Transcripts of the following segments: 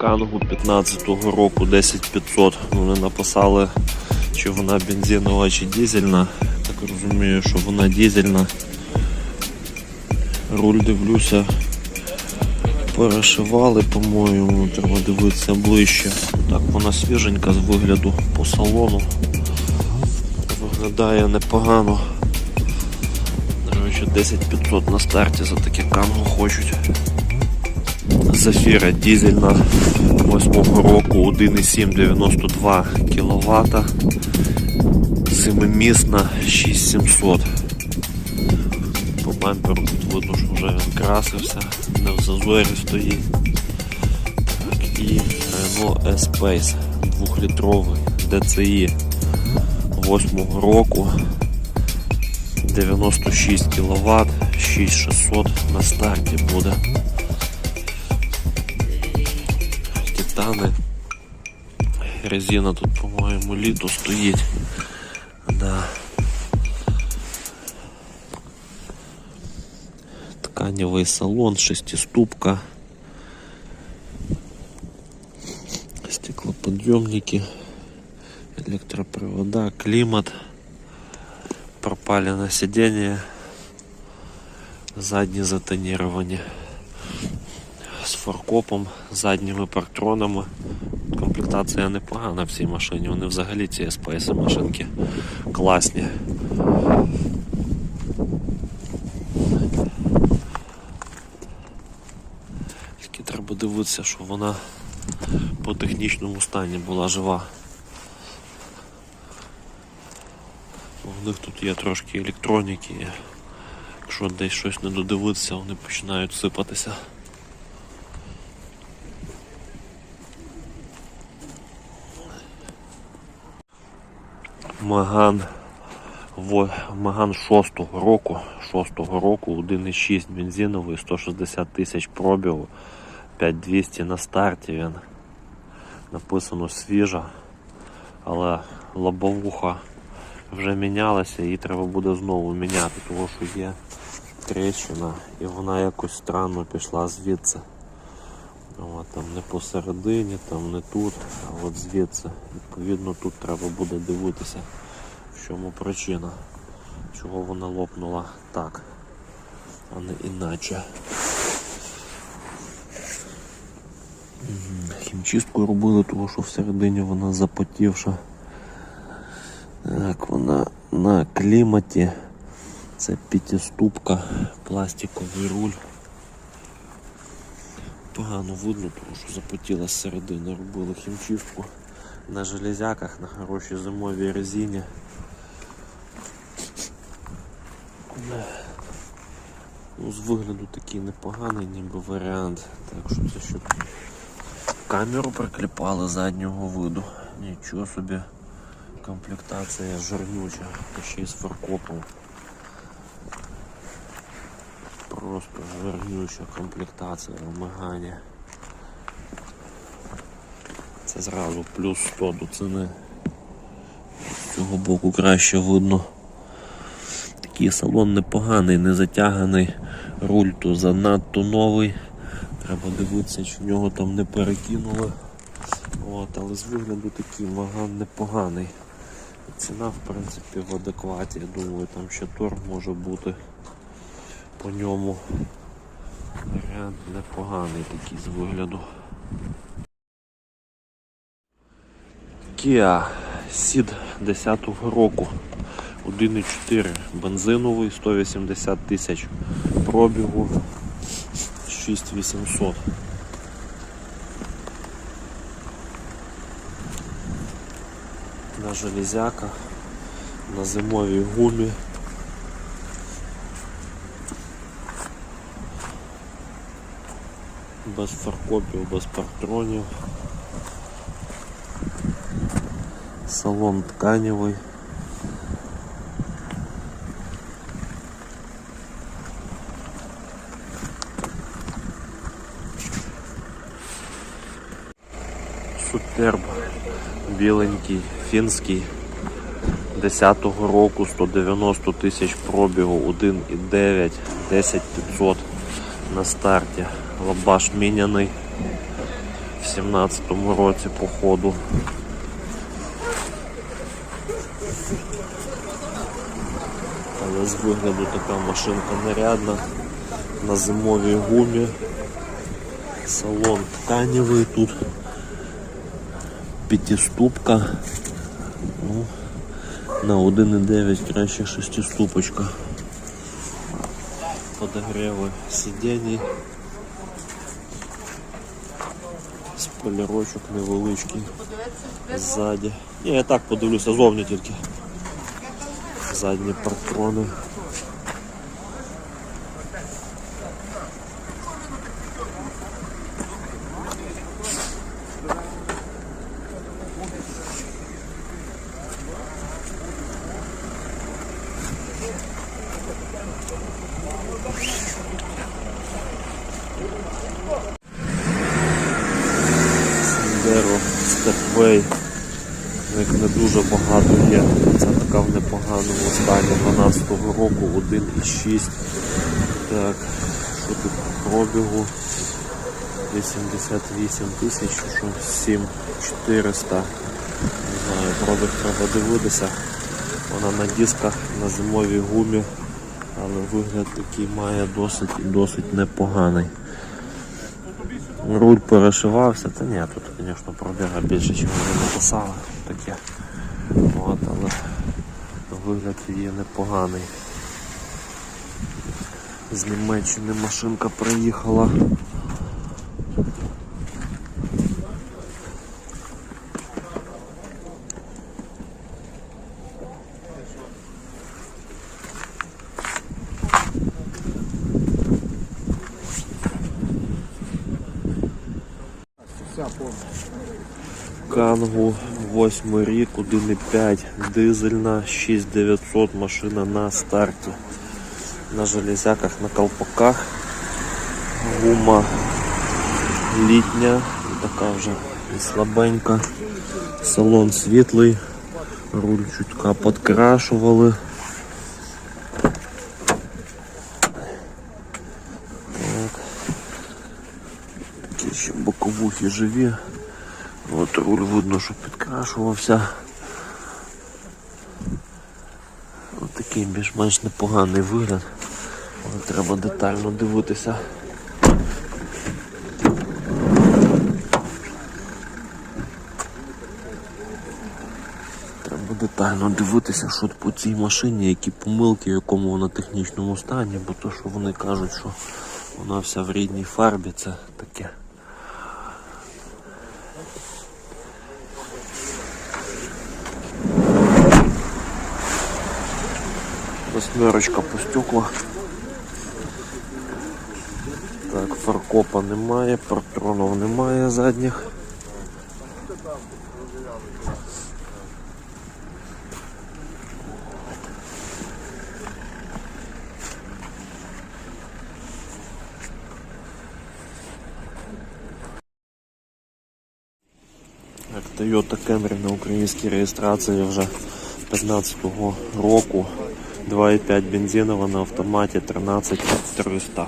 Кангу 15-го року 10500. Вони написали, чи вона бензинова чи дизельна. Так розумію, що вона дизельна. Руль дивлюся. Перешивали, по-моєму, треба дивитися ближче. Так, вона свіженька з вигляду по салону. Виглядає непогано. Коротше, 10500 на старті за таке кангу хочуть. Зафіра дизельна 8 року 1,7 92 кВт. Семимісна 6700. По бамперу тут видно, що вже він красився, не в зазорі стоїть. Так, і Renault S-Pace 2-літровий DCI 8 року 96 кВт, 6600 на старті буде. Титани. Резина тут, по-моєму, літо стоїть. Да. Тканевый салон, шестиступка. Стеклоподъемники, электропровода, климат, пропалено сиденье, заднє затонирование з Форкопом, задніми партронами. Комплектація непогана в цій машині. Вони взагалі ці SPS машинки класні. Тільки треба дивитися, що вона по технічному стані була жива. У них тут є трошки електроніки. Якщо десь щось не додивитися, вони починають сипатися. Маган Во- Маган 6-го року, 6-го року 1,6 бензиновий, 160 тисяч пробігу, 5200 на старті він. Написано свіжа, але лобовуха вже мінялася, її треба буде знову міняти, тому що є тріщина і вона якось странно пішла звідси. От, там не посередині, там не тут, а от звідси. Відповідно, тут треба буде дивитися, в чому причина, чого вона лопнула так, а не іначе. Хімчистку робили, тому що всередині вона запотівша. Так, вона на кліматі. Це п'ятиступка, пластиковий руль. Погано видно, тому що запотіла з середини, робили хімчистку на железяках, на хорошій зимовій резині. Ну, з вигляду такий непоганий ніби варіант. Так що це ще камеру прикліпали заднього виду. Нічого собі комплектація жирнюча, ще й з фаркопом. Просто жирнюча комплектація в Мегані. Це зразу плюс 100 до ціни. З цього боку краще видно. Такий салон непоганий, не затяганий. Руль то занадто новий. Треба дивитися, чи в нього там не перекинули. От, але з вигляду такий ваган непоганий. Ціна в принципі в адекваті. Я думаю, там ще торг може бути по ньому. Варіант непоганий такий з вигляду. Kia Ceed 10-го року. 1,4 бензиновий, 180 тисяч пробігу, 6800. На железяках, на зимовій гумі. Без фаркопів, без партронів. Салон тканевий. Суперб біленький, фінський. 10-го року 190 тисяч пробігу, 1,9, 10 500 на старті. Лабаш міняний. в 17-му році по ходу. Але з вигляду така машинка нарядна. На зимовій гумі. Салон тканевий тут. П'ятиступка. Ну, на 1,9 краще шестиступочка. Подогреви сидінь. Спойлерочок невеличкий ззаді. Ні, я так подивлюся зовні тільки. Задні партрони. Є. Це така в непоганому стані 12-го року 1,6. Так, що тут пробігу? 88 тисяч, що 7400. Не знаю, пробіг треба дивитися. Вона на дисках на зимовій гумі, але вигляд такий має досить досить непоганий. Руль перешивався, та ні, тут, звісно, пробіга більше, ніж вони написали. Таке. От, але вигляд її непоганий. З Німеччини машинка приїхала. Кангу 8 рік, 1,5 дизельна, 6900 машина на старті. На железяках, на колпаках. Гума літня, така вже і слабенька. Салон світлий, руль чутка підкрашували. Так. Такі ще боковухи живі. От руль видно, що підкрашувався. Ось такий більш-менш непоганий вигляд. Але треба детально дивитися. Треба детально дивитися, що по цій машині, які помилки, в якому вона технічному стані, бо то, що вони кажуть, що вона вся в рідній фарбі, це таке. Восьмерочка по стеклах. Так, фаркопа немає, партронів немає задніх. Toyota Camry на українській реєстрації вже 15-го року. 2,5 бензинова на автоматі 13300.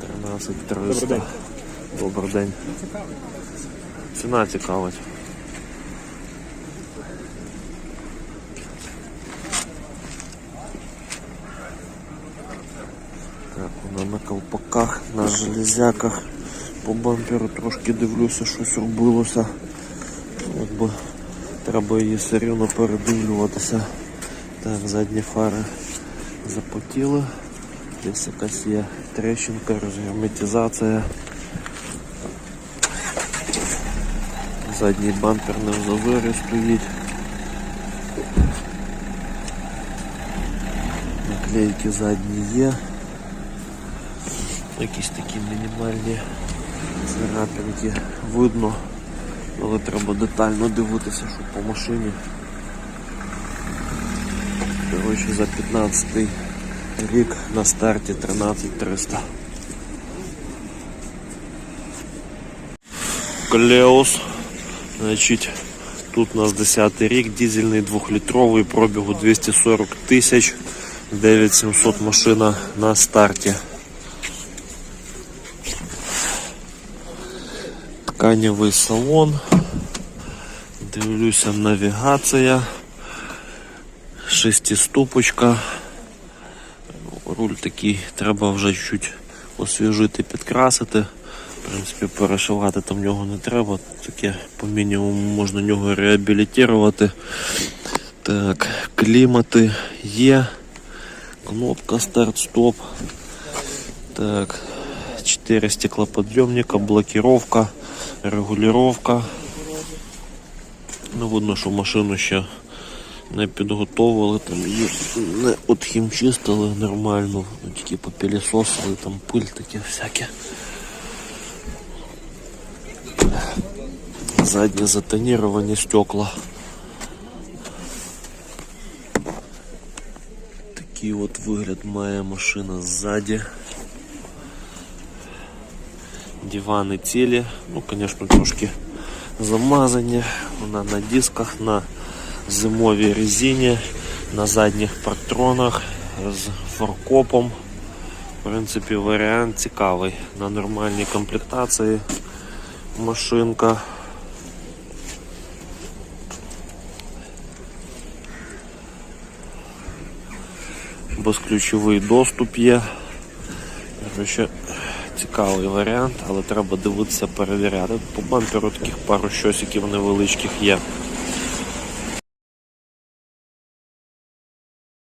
13300. Добрий день. Ціна цікавить. Так, вона на колпаках, на железяках. По бамперу трошки дивлюся, щось робилося. Якби треба її все рівно передивлюватися. Так, задні фари запотіли. Десь якась є трещинка, розгерметизація. Задній бампер не в зазорі стоїть. Наклейки задні є. Якісь такі мінімальні царапинки видно, але треба детально дивитися, що по машині. Коротше, за 15 рік на старті 13300. Клеус. Значить, тут у нас 10 рік, дизельний 2-літровий, пробігу 240 тисяч, 9700 машина на старті. тканевий салон. Дивлюся, навігація. Шестиступочка. Руль такий треба вже чуть освіжити, підкрасити. В принципі, перешивати там нього не треба. Таке по мінімуму можна нього реабілітувати. Так, клімати є. Кнопка старт-стоп. Так, 4 стеклоподъемника, блокировка, регулировка. Ну, видно, що машину ще не підготовили, там її не отхімчистили нормально, ну, тільки попілісосили, там пиль таке всяке. Заднє затоніровані стекла. Такий от вигляд має машина ззаді. Дивани цілі, ну, звісно, трошки замазані. Вона на дисках, на зимовій резині, на задніх партронах з форкопом. В принципі, варіант цікавий. На нормальній комплектації машинка. Безключовий доступ є. Короче, цікавий варіант, але треба дивитися, перевіряти. По бамперу таких пару щосиків невеличких є.